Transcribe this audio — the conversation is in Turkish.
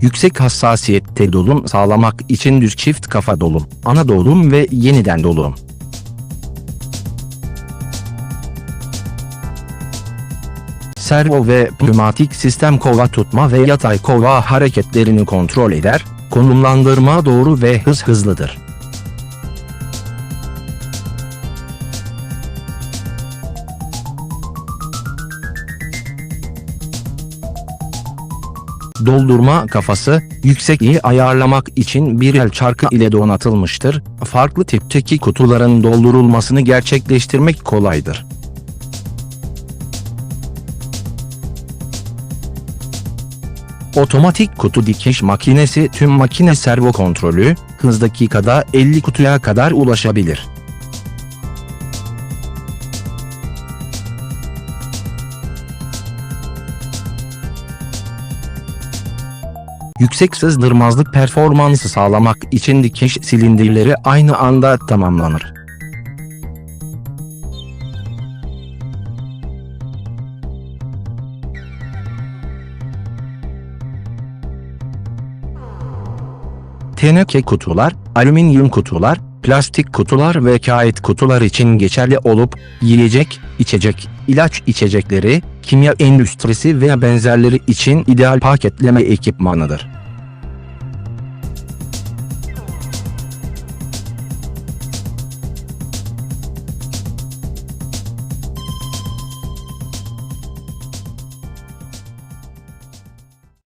yüksek hassasiyette dolum sağlamak için düz çift kafa dolum, ana dolum ve yeniden dolum. Servo ve pneumatik sistem kova tutma ve yatay kova hareketlerini kontrol eder, konumlandırma doğru ve hız hızlıdır. Doldurma kafası, yüksekliği ayarlamak için bir el çarkı ile donatılmıştır. Farklı tipteki kutuların doldurulmasını gerçekleştirmek kolaydır. Otomatik kutu dikiş makinesi tüm makine servo kontrolü, hız dakikada 50 kutuya kadar ulaşabilir. Yüksek sızdırmazlık performansı sağlamak için dikiş silindirleri aynı anda tamamlanır. Teneke kutular, alüminyum kutular, plastik kutular ve kağıt kutular için geçerli olup, yiyecek, içecek, ilaç içecekleri, kimya endüstrisi veya benzerleri için ideal paketleme ekipmanıdır.